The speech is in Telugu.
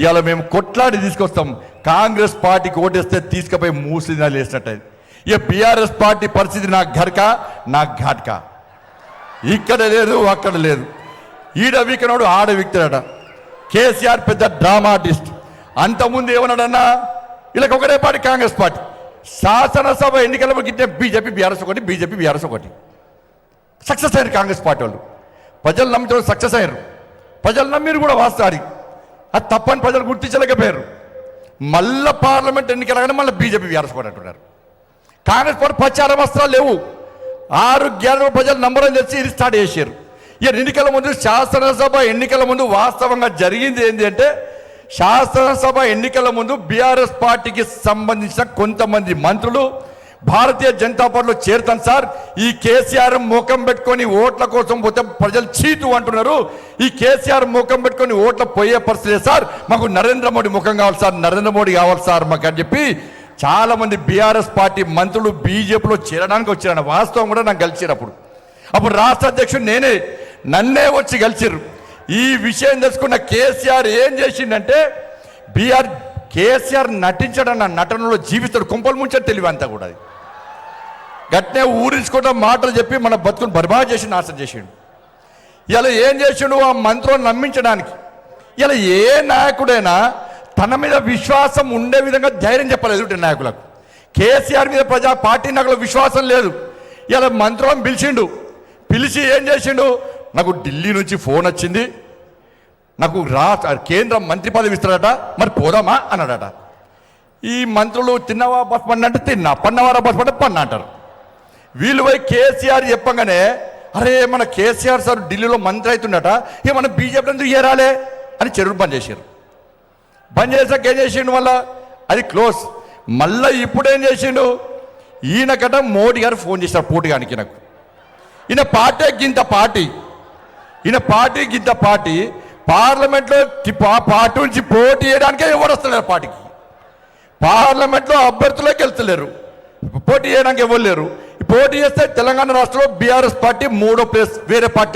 ఇవాళ మేము కొట్లాడి తీసుకొస్తాం. కాంగ్రెస్ పార్టీకి ఓటేస్తే తీసుకుపోయి మూసినాలు వేసినట్టు ఇక బీఆర్ఎస్ పార్టీ పరిస్థితి నాకు ఘర్కా నాకు ఘాట్కా. ఇక్కడ లేదు అక్కడ లేదు. ఈడ వీకనోడు ఆడ వీక్తాడట. కేసీఆర్ పెద్ద డ్రామా ఆర్టిస్ట్ అంతకుముందు ఏమన్నాడన్నా వీళ్ళకి ఒకటే పార్టీ కాంగ్రెస్ పార్టీ. శాసనసభ ఎన్నికల గిట్టే బీజేపీ బీఆర్ఎస్ ఒకటి బీజేపీ బీఆర్ఎస్ ఒకటి. సక్సెస్ అయ్యారు కాంగ్రెస్ పార్టీ వాళ్ళు. ప్రజలు నమ్మిన సక్సెస్ అయ్యారు. ప్రజలు నమ్మిరు కూడా వాస్తవానికి అది తప్పని ప్రజలు గుర్తించలేకపోయారు. మళ్ళా పార్లమెంట్ ఎన్నికలగానే మళ్ళీ బీజేపీ బీఆర్ఎస్ కూడా అంటున్నారు కాంగ్రెస్ పార్టీ ప్రచార వస్త్రాలు లేవు. ఆరు గ్యారెంటీ ప్రజలు నంబరం తెచ్చి ఇది స్టార్ట్ చేశారు. ఇక ఎన్నికల ముందు శాసనసభ ఎన్నికల ముందు వాస్తవంగా జరిగింది ఏంటి అంటే శాసనసభ ఎన్నికల ముందు బీఆర్ఎస్ పార్టీకి సంబంధించిన కొంతమంది మంత్రులు భారతీయ జనతా పార్టీలో చేరుతాను సార్. ఈ కేసీఆర్ ముఖం పెట్టుకొని ఓట్ల కోసం పోతే ప్రజలు చీటు అంటున్నారు. ఈ కేసీఆర్ ముఖం పెట్టుకొని ఓట్ల పోయే పరిస్థితి సార్. మాకు నరేంద్ర మోడీ ముఖం కావాలి సార్. నరేంద్ర మోడీ కావాలి సార్ మాకు అని చెప్పి చాలామంది బీఆర్ఎస్ పార్టీ మంత్రులు బీజేపీలో చేరడానికి వచ్చారన్న వాస్తవం కూడా నాకు కలిసినప్పుడు అప్పుడు. రాష్ట్ర అధ్యక్షుడు నేనే నన్నే వచ్చి కలిసిర్రు. ఈ విషయం తెలుసుకున్న కేసీఆర్ ఏం చేసిందంటే బీఆర్ కేసీఆర్ నటించడన్న నటనలో జీవిస్తాడు కుంపలు ముంచాడు తెలివి అంతా కూడా అది. గట్నే ఊరించుకుంటా మాటలు చెప్పి మన బతుకుని బర్బాద్ చేసి నాశనం చేసిండు. ఇలా ఏం చేసిండు ఆ మంత్రం నమ్మించడానికి? ఇలా ఏ నాయకుడైనా తన మీద విశ్వాసం ఉండే విధంగా ధైర్యం చెప్పలేదు నాయకులకు. కేసీఆర్ మీద ప్రజా పార్టీ నాయకులకు విశ్వాసం లేదు. ఇలా మంత్రం పిలిచిండు. పిలిచి ఏం చేసిండు? నాకు ఢిల్లీ నుంచి ఫోన్ వచ్చింది. నాకు రా కేంద్ర మంత్రి పదవి ఇస్తాడట మరి పోదామా అన్నాడట. ఈ మంత్రులు తిన్నవా బస్ పండి అంటే తిన్నా పన్నవారా బస్ పండి పన్న అంటారు. వీళ్ళు పోయి కేసీఆర్ చెప్పగానే అరే మన కేసీఆర్ సార్ ఢిల్లీలో మంత్రి అవుతుండట ఏమన్నా మన బీజేపీ ఎందుకు చేరాలే అని చెరువు బంద్ చేశారు బంద్ చేసాక ఏం చేసిండు మళ్ళా? అది క్లోజ్. మళ్ళా ఇప్పుడు ఏం చేసిండు ఈయనకట మోడీ గారు ఫోన్ చేశారు పోటీగానికి నాకు ఈయన పార్టీ గింత పార్టీ. ఈయన పార్టీ గింత పార్టీ. పార్లమెంట్లో పార్టీ నుంచి పోటీ చేయడానికే ఎవరు వస్తలేరు పార్టీకి. పార్లమెంట్లో అభ్యర్థులకు వెళ్తలేరు. పోటీ చేయడానికి ఎవరు లేరు. పోటీ చేస్తే తెలంగాణ రాష్ట్రంలో బీఆర్ఎస్ పార్టీ మూడో ప్లేస్ వేరే పార్టీ